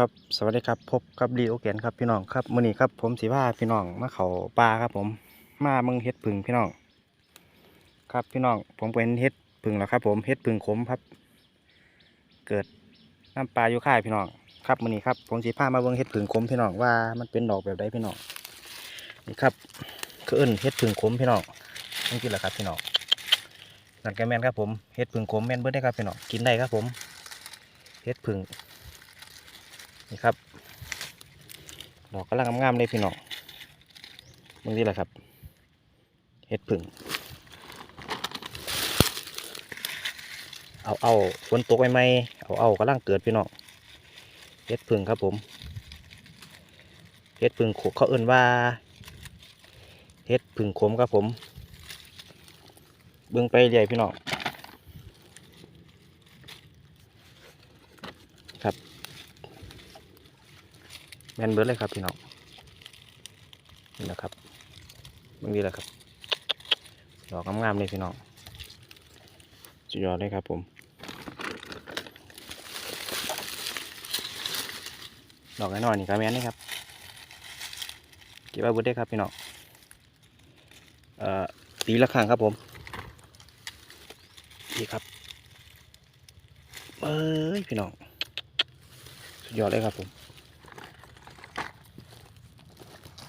ครับสวัสดีครับพบกับรีโอเกนครับพี่น้องครับมื้อนี้ครับผมสิพาพี่น้องมาเขาป่าครับ ผมมาเมืองเฮ็ดผึ่งพี่น้อง ครับพี่น้องผมเป็นเฮ็ดผึ่งแล้วครับ ผมเฮ็ดผึ่งขมครับ เกิดน้ำปลาอยู่ค่ายพี่น้องครับมื้อนี้ครับผมสิพามาเบิ่งเฮ็ดผึ่งขมพี่น้องว่ามันเป็นดอกแบบใดพี่น้องนี่ครับคือเอิ้นเฮ็ดผึ่งขมพี่น้องนี่คือแหละครับพี่น้องนั่นก็แม่นครับผมเฮ็ดผึ่งขมแม่นเบิดได้ครับพี่น้องกินได้ครับผมเฮ็ดผึ่ง นี่ครับ ดอกกำลังงามๆเลยพี่น้องมึงนี่แหละครับ เห็ดผึ่ง เอาเอาฝนตกใหม่ๆเอาเอากำลังเกิดพี่น้อง เห็ดผึ่งครับผม เห็ดผึ่งเขาเอื่นว่า เห็ดผึ่งขมครับผม เบิ่งไปเรื่อยพี่น้อง ครับ แมนเบิร์ดเลยครับพี่น้องนี่แหละครับมึงดีแหละครับดอกงามๆเลยพี่น้องสุดยอดเลยครับผม ดอกน้อยๆนี่ครับแมนนี่ครับเก็บไว้เบิร์ดได้ครับพี่น้องเอ่อปีละครั้งครับผมนี่ครับเอ้ยพี่น้อง สุดยอดเลยครับผม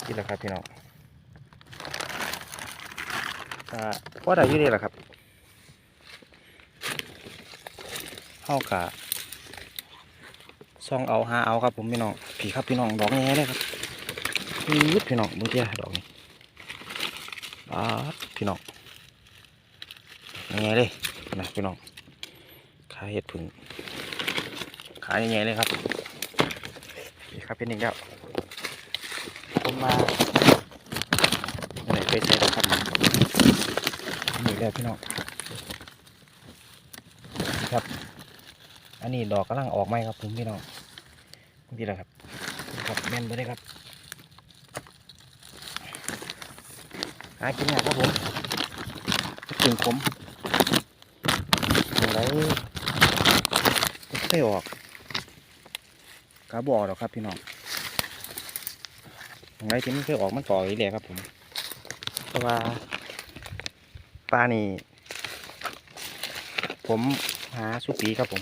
นี่แหละครับพี่น้องว่าได้ยี่นี่แหละครับเข้ากะซองเอาหาเอาครับผมพี่น้องผีครับพี่น้องดอกแง่เลยครับนี่พี่น้องเมึงเจ้ดอกนี้อ่าพี่น้องแง่เลยนะพี่น้องขายเห็ดผึ่งขายแง่เลยครับนี่ครับเป็นอีกแล้ว ผมมาไหนไปใช้ครับนี่แล้วพี่น้องนะครับ อันนี้ดอกกำลังออกไหมครับผมพี่น้องนี่แหละครับครับแม่นไปเลยครับหากินยากครับผมกินขมอะไรไม่เคยออกกาบออกหรอกครับพี่น้อง ไงที่มันเคยออกมันต่ออีกแล้วครับผมเพราะว่าปลานี่ ผมหาสุปีครับผม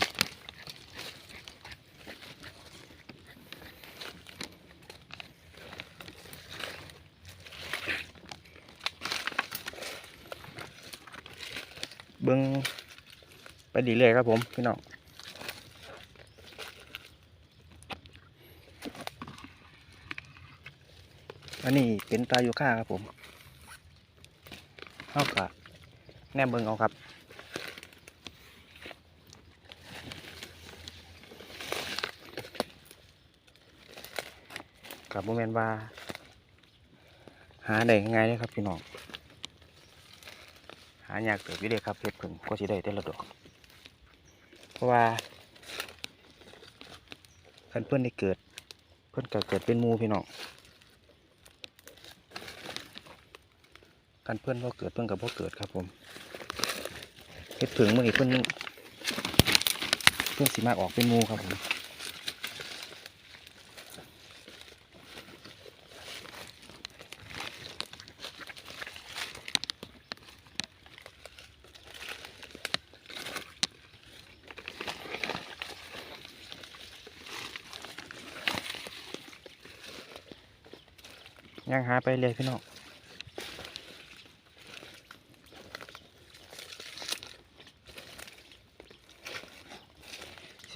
เบิ้งไปดีเลยครับผมพี่น้อง อันนี้เป็นตาโยค่าครับผมเท่ากับแนมเบิงเอาครับ กับโมเมนว่า หาได้ง่ายเลยครับพี่น้อง หายากเติบอยู่เลยครับเพชรผึ่งก็สิได้แต่ละดอก เพราะว่าคันเพื่อนได้เกิด เพื่อนก็เกิดเป็นมูพี่น้อง กันเพื่อนพ่เกิดเพื่อนกับพ่เกิดครับผมเฮ็ดผึ่งเมื่อกี้เพื่อนเพื่อนสีมากออกเป็นมูครับผมย่างหาไปเลยพี่น้อง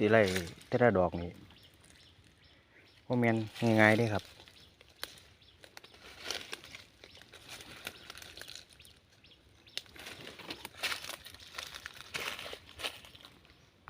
สีไล่แต่ละดอกนี่โมเมนง่ายๆด้ครับ